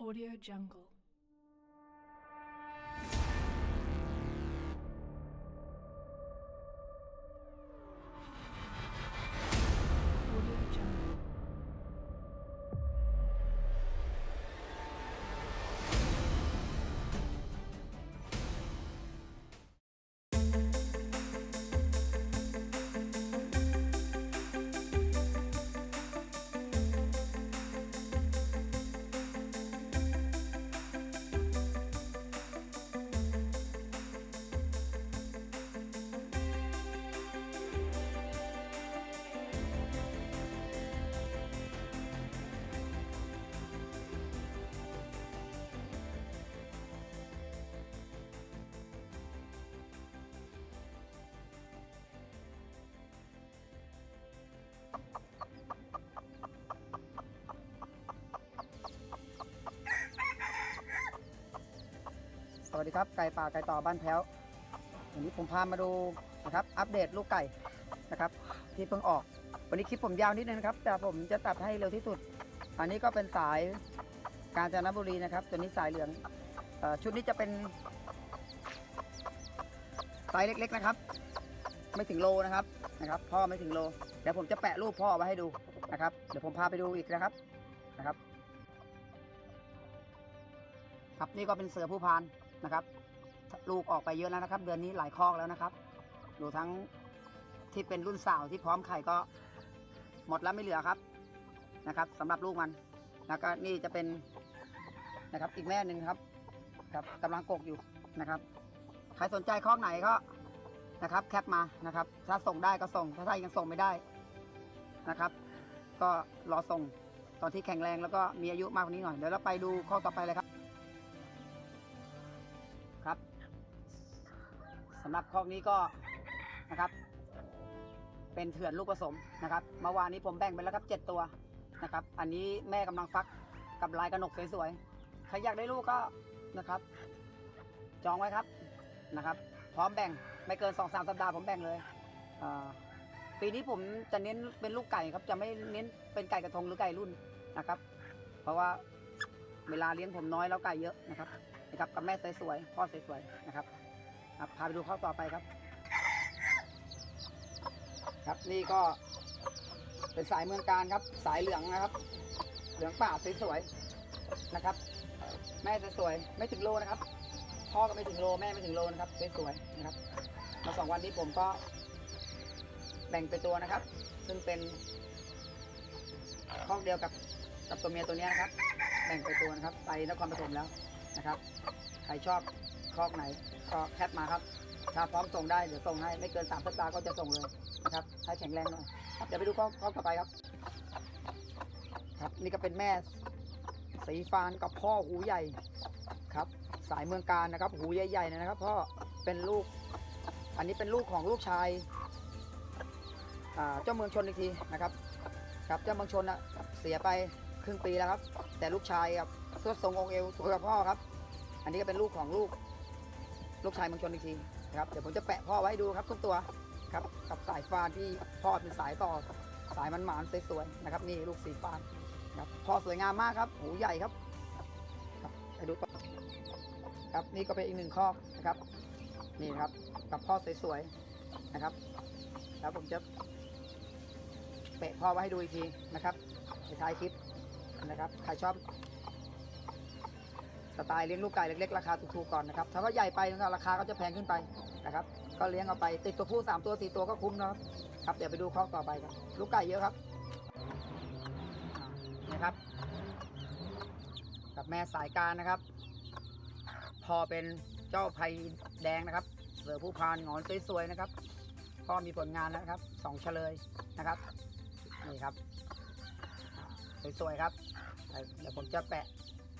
Audio Jungle. วัสดีครับไก่ป่าไก่ต่อบ้านแพ้ววันนี้ผมพามาดูนะครับอัปเดตลูกไก่นะครับ ที่เพิ่งออก วันนี้คลิปผมยาวนิดนึงนะครับ แต่ผมจะตัดให้เร็วที่สุด อันนี้ก็เป็นสายกาญจนบุรีนะครับ ตัวนี้สายเหลืองอชุดนี้จะเป็นไซส์เล็ก ๆนะครับ ไม่ถึงโลนะครับนะครับ พ่อไม่ถึงโลเดี๋ยวผมจะแปะรูปพ่อไว้ให้ดูนะครับ เดี๋ยวผมพาไปดูอีกนะครับนะครับ ครับนี่ก็เป็นเสือผู้พาน นะครับ ลูกออกไปเยอะแล้วนะครับ เดือนนี้หลายคอกแล้วนะครับ ดูทั้งที่เป็นรุ่นสาวที่พร้อมไข่ก็หมดแล้วไม่เหลือครับนะครับสำหรับลูกมันแล้วก็นี่จะเป็นนะครับอีกแม่หนึ่งครับครับกำลังกกอยู่นะครับใครสนใจคอกไหนก็นะครับ แคปมานะครับ ถ้าส่งได้ก็ส่ง ถ้ายังส่งไม่ได้นะครับ ก็รอส่งตอนที่แข็งแรงแล้วก็มีอายุมากกว่านี้หน่อยเดี๋ยวเราไปดูข้อต่อไปเลยครับำหรับคอกนี้ก็นะครับ เป็นเถื่อนลูกผสมนะครับเมื่อวานนี้ผมแบ่งไปแล้วครับเจ็ดตัวนะครับ อันนี้แม่กำลังฟักกับลายกระหนกสวยๆใครอยากได้ลูกก็นะครับ จองไว้ครับนะครับ พร้อมแบ่งไม่เกินสองสามสัปดาห์ผมแบ่งเลยปีนี้ผมจะเน้นเป็นลูกไก่ครับ จะไม่เน้นเป็นไก่กระทงหรือไก่รุ่นนะครับ เพราะว่าเวลาเลี้ยงผมน้อยแล้วไก่เยอะนะครับนะครับกับแม่สวยๆพ่อสวยๆนะครับ พาไปดูข้อต่อไปครับ ครับนี่ก็เป็นสายเมืองการครับ สายเหลืองนะครับ เหลืองป่าสวยๆนะครับ แม่สวยๆไม่ถึงโลนะครับ พ่อก็ไม่ถึงโลแม่ไม่ถึงโลนะครับสวยๆนะครับมาสองวันนี้ผมก็แบ่งเป็นตัวนะครับ ซึ่งเป็นข้อกเดียวกับกับตัวเมียตัวนี้นะครับ แบ่งเป็นตัวนะครับ ไปนครปฐมแล้วนะครับ ใครชอบคอกไหน ก็แคปมาครับ ถ้าพร้อมส่งได้เดี๋ยวส่งให้ไม่เกินสามสัปดาห์ก็จะส่งเลยนะครับใช้แข็งแรงหน่อยครับเดี๋ยวไปดูข้อข้อต่อไปครับ ครับนี่ก็เป็นแม่สีฟานกับพ่อหูใหญ่ครับ สายเมืองการนะครับ หูใหญ่ๆนะครับพ่อเป็นลูก อันนี้เป็นลูกของลูกชายเจ้าเมืองชนอีกทีนะครับ ครับเจ้าเมืองชนอะเสียไปครึ่งปีแล้วครับ แต่ลูกชายครับสวดทรงองเอวสวยกับพ่อครับ อันนี้ก็เป็นลูกของลูก ลูกชายเมืองชนอีกทีนะครับเดี๋ยวผมจะแปะพ่อไว้ดูครับทุกตัวครับกับสายฟานที่พ่อเป็นสายต่อสายมันหมานสวยๆนะครับ นี่ลูกสีฟานครับพ่อสวยงามมากครับหูใหญ่ครับครับไปดูต่อครับนี่ก็เป็นอีกหนึ่งข้อกนะครับ นี่ครับกับพ่อสวยๆนะครับ แล้วผมจะเปะพ่อไว้ให้ดูอีกทีนะครับในท้ายคลิปนะครับใครชอบ สไตล์เลี้ยงลูกไก่เล็กๆราคาถูกๆก่อนนะครับถ้าว่าใหญ่ไปนะครับราคาก็จะแพงขึ้นไปนะครับ ก็เลี้ยงเอาไปติดตัวผู้สามตัวสี่ตัวก็คุ้มนะครับครับเดี๋ยวไปดูข้อต่อไปครับลูกไก่เยอะครับนี่ครับ กับแม่สายการนะครับ พอเป็นเจ้าไผ่แดงนะครับเสือผู้พานงอนสวยๆนะครับก็มีผลงานแล้วนะครับสองเฉลยนะครับนี่ครับสวยๆครับเดี๋ยวผมจะแปะ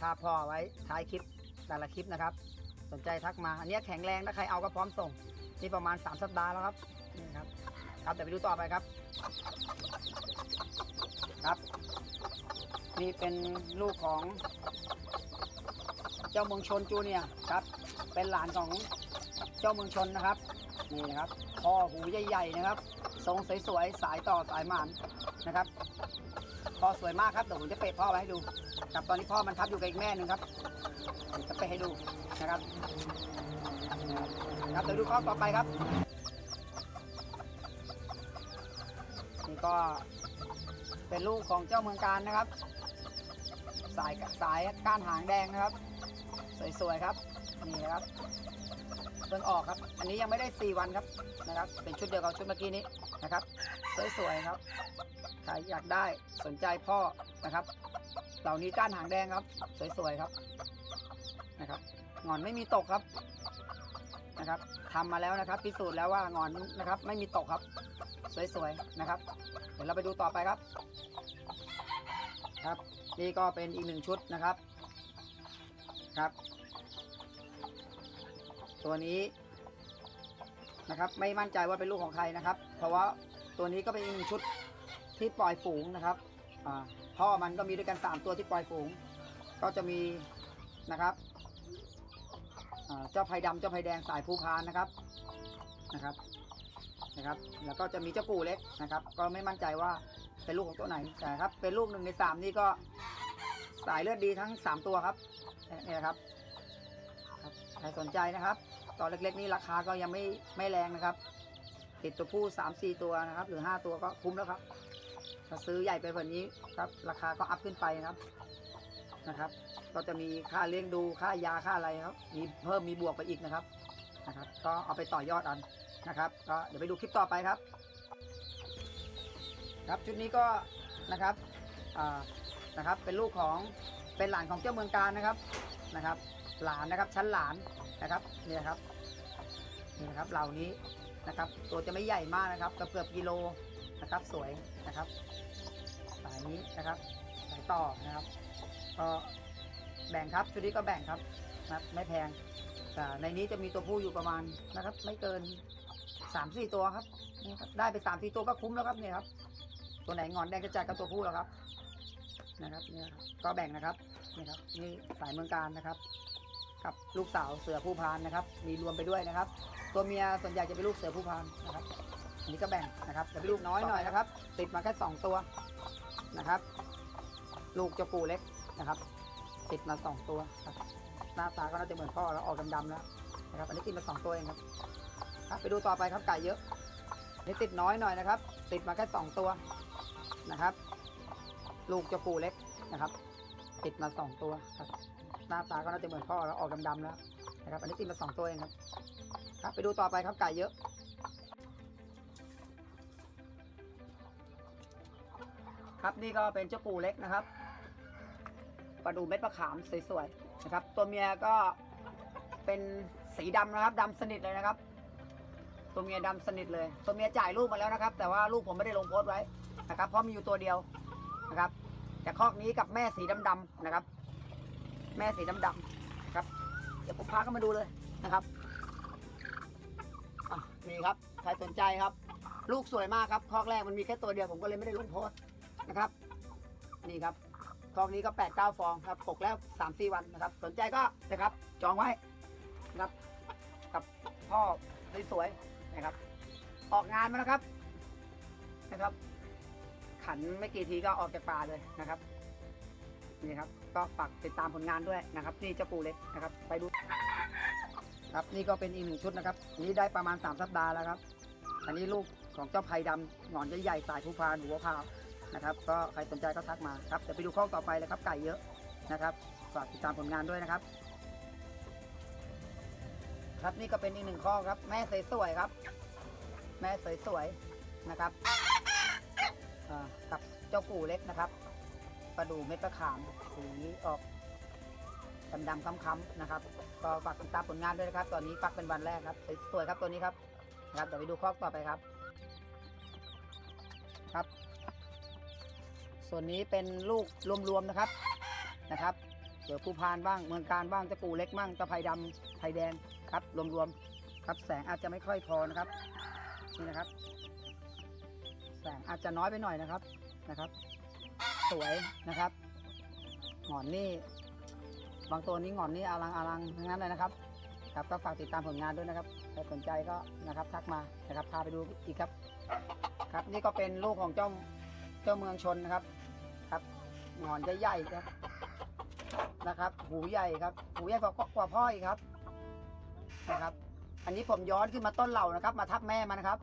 ภาพพ่อไว้ท้ายคลิปแต่ละคลิปนะครับ สนใจทักมา อันนี้แข็งแรงถ้าใครเอาก็พร้อมส่งนี่ประมาณ 3 สัปดาห์แล้วครับนี่ครับ ครับเดี๋ยวไปดูต่อไปครับ ครับ นี่เป็นลูกของเจ้าเมืองชนจูเนียครับ เป็นหลานของเจ้าเมืองชนนะครับ นี่นะครับพ่อหูใหญ่ ๆ นะครับ ทรงสวยๆสายต่อสายหมานนะครับพอสวยมากครับเดี๋ยวผมจะเปะพ่อไว้ให้ดูครับตอนนี้พ่อมันทับอยู่กับอีกแม่หนึ่งครับจะไปให้ดูนะครับครับเดี๋ยวดูข้อต่อไปครับนี่ก็เป็นลูกของเจ้าเมืองการนะครับ สายสายก้านหางแดงนะครับ สวยๆครับนี่นะครับเพิ่งออกครับ อันนี้ยังไม่ได้ 4 วันครับนะครับ เป็นชุดเดียวกับชุดเมื่อกี้นี้นะครับ สวยๆครับใครอยากได้สนใจพ่อนะครับ เหล่านี้ก้านหางแดงครับ สวยๆครับนะครับงอนไม่มีตกครับนะครับทำมาแล้วนะครับ พิสูจน์แล้วว่างอนนะครับ ไม่มีตกครับ สวยๆนะครับ เดี๋ยวเราไปดูต่อไปครับ ครับ นี่ก็เป็นอีกหนึ่งชุดนะครับ ครับ ตัวนี้นะครับ ไม่มั่นใจว่าเป็นลูกของใครนะครับ เพราะว่าตัวนี้ก็เป็นอีกหนึ่งชุดที่ปล่อยฝูงนะครับพ่อมันก็มีด้วยกัน 3 ตัวที่ปล่อยฝูง ก็จะมีนะครับเจ้าไผ่ดำเจ้าไผ่แดงสายภูพานนะครับนะครับนะครับ แล้วก็จะมีเจ้าปูเล็กนะครับ ก็ไม่มั่นใจว่าเป็นลูกของตัวไหนแต่ครับ เป็นลูกหนึ่งในสามนี่ก็สายเลือดดีทั้ง 3 ตัวครับ นี่นะครับครับใครสนใจนะครับตอนเล็กๆนี่ราคาก็ยังไม่ไม่แรงนะครับ ติดตัวผู้3 4ตัวนะครับ หรือ5ตัวก็คุ้มแล้วครับ ถ้าซื้อใหญ่ไปกว่านี้ครับราคาก็อัพขึ้นไปนะครับนะครับ ก็จะมีค่าเลี้ยงดูค่ายาค่าอะไรครับ มีเพิ่มมีบวกไปอีกนะครับนะครับ ก็เอาไปต่อยอดอันนะครับ ก็เดี๋ยวไปดูคลิปต่อไปครับ ครับชุดนี้ก็นะครับอ่านะครับเป็นลูกของ เป็นหลานของเจ้าเมืองการนะครับนะครับ หลานนะครับชั้นหลานนะครับนี่นะครับนี่นะครับเหล่านี้นะครับตัวจะไม่ใหญ่มากนะครับเกือบเกือบกิโลนะครับสวยนะครับสายนี้นะครับสายต่อนะครับก็แบ่งครับชุดนี้ก็แบ่งครับนะครับไม่แพงแต่ในนี้จะมีตัวผู้อยู่ประมาณนะครับ ไม่เกินสามสี่ตัวครับนี่ครับ ได้ไปสามสี่ตัวก็คุ้มแล้วครับเนี่ยครับ ตัวไหนงอนแดงกระจายกับตัวผู้แล้วครับ นะครับนี่ครับก็แบ่งนะครับนี่ครับนี่สายเมืองการนะครับ กับลูกสาวเสือผู้พานนะครับ มีรวมไปด้วยนะครับ ตัวเมียส่วนใหญ่จะเป็นลูกเสือผู้พานนะครับอันนี้ก็แบ่งนะครับแต่เป็นลูกน้อยหน่อยนะครับ ติดมาแค่สองตัวนะครับ ลูกเจ้าปูเล็กนะครับ ติดมาสองตัวครับหน้าตาก็น่าจะเหมือนพ่อแล้วออกดำๆแล้วนะครับ อันนี้ติดมาสองตัวเองครับครับไปดูต่อไปครับไก่เยอะนนี่ติดน้อยหน่อยนะครับ ติดมาแค่สองตัวนะครับ ลูกเจ้าปูเล็กนะครับ ติดมาสองตัวครับ หน้าตาก็น่าจะเหมือนพ่อแล้วออกดำๆแล้วนะครับ อันนี้ติดมาสองตัวเองครับ ครับ ไปดูต่อไปครับไก่เยอะครับนี่ก็เป็นเจ้าปูเล็กนะครับปลาดูเม็ดมะขามสวยๆนะครับ ตัวเมียก็เป็นสีดำนะครับดำสนิทเลยนะครับ ตัวเมียดำสนิทเลย ตัวเมียจ่ายลูกมาแล้วนะครับ แต่ว่าลูกผมไม่ได้ลงโพสต์ไว้นะครับเพราะมีอยู่ตัวเดียว นะครับ แต่คอกนี้กับแม่สีดำๆนะครับ แม่สีดำๆนะครับ เดี๋ยวผมพาเข้ามาดูเลยนะครับนี่ครับใครสนใจครับ ลูกสวยมากครับคอกแรกมันมีแค่ตัวเดียวผมก็เลยไม่ได้ลงโพสนะครับ นี่ครับกองนี้ก็8ปดเก้าฟองครับปกแล้ว3ามสี่วันนะครับ สนใจก็นะครับ จองไว้นะครับ กับพ่อสวยๆนะครับ ออกงานมาแล้วครับนะครับ ขันไม่กี่ทีก็ออกจากป่าเลยนะครับนี่ครับก็ฝากติดตามผลงานด้วยนะครับ นี่เจ้าปูเล็กนะครับ ไปดูครับนี่ก็เป็นอีกหนึ่งชุดนะครับนี้ได้ประมาณ 3 สัปดาห์แล้วครับ อันนี้ลูกของเจ้าไผ่ดำหงอนใหญ่ๆสายผู้พานหัวขาวนะครับ ก็ใครสนใจก็ทักมาครับเดี๋ยวไปดูข้อต่อไปเลยครับไก่เยอะนะครับฝากติดตามผลงานด้วยนะครับ ครับนี่ก็เป็นอีกหนึ่งข้อครับ แม่สวยๆครับ แม่สวยๆนะครับ กับเจ้าปู่เล็กนะครับปลาดูเม็ดประขามสีออกดำๆค้ำๆนะครับ ก็ฝากติดตามผลงานด้วยนะครับ ตอนนี้ฟักเป็นวันแรกครับสวยๆครับตัวนี้ครับนะครับเดี๋ยวไปดูข้อต่อไปครับ ครับ ส่วนนี้เป็นลูกรวมๆนะครับนะครับเดี๋ยวภูพานบ้างเมืองการบ้างตะปูเล็กบ้างตะไผ่ดำไผ่แดงครับรวมๆครับแสงอาจจะไม่ค่อยพอนะครับนี่นะครับ แสงอาจจะน้อยไปหน่อยนะครับนะครับ สวยนะครับหงอนนี่ บางตัวนี้หงอนนี่อลังอลังทั้งนั้นเลยนะครับ ครับก็ฝากติดตามผลงานด้วยนะครับใครสนใจก็นะครับทักมานะครับพาไปดูอีกครับ ครับนี่ก็เป็นลูกของเจ้าเจ้าเมืองชนนะครับ ครับหงอนใหญ่ๆครับนะครับ หูใหญ่ครับ หูใหญ่กว่ากว่าพ่ออีกครับนะครับ อันนี้ผมย้อนขึ้นมาต้นเหล่านะครับ มาทับแม่มันนะครับ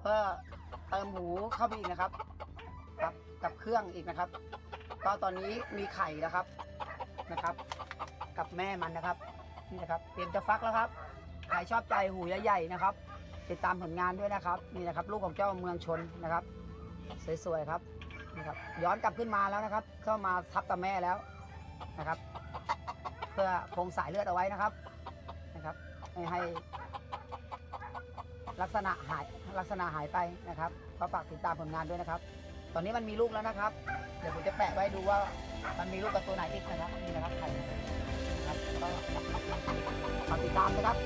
เพื่อ ติมหูเข้าไปอีกนะครับ ครับกับเครื่องอีกนะครับ ก็ตอนนี้มีไข่แล้วครับนะครับ กับแม่มันนะครับนี่นะครับเตรียมจะฟักแล้วครับใครชอบใจหูใหญ่ๆนะครับ ติดตามผลงานด้วยนะครับนี่นะครับ ลูกของเจ้าเมืองชนนะครับ สวยๆครับนะครับ ย้อนกลับขึ้นมาแล้วนะครับ เข้ามาทับกับแม่แล้วนะครับ เพื่อคงสายเลือดเอาไว้นะครับนะครับไม่ให้ ลักษณะหายลักษณะหายไปนะครับก็ฝากติดตามผลงานด้วยนะครับ ตอนนี้มันมีลูกแล้วนะครับ เดี๋ยวผมจะแปะไว้ดูว่ามันมีลูกกับตัวไหนอีกนะครับนี่นะครับไข่นะครับก็ฝากติดตามนะครับ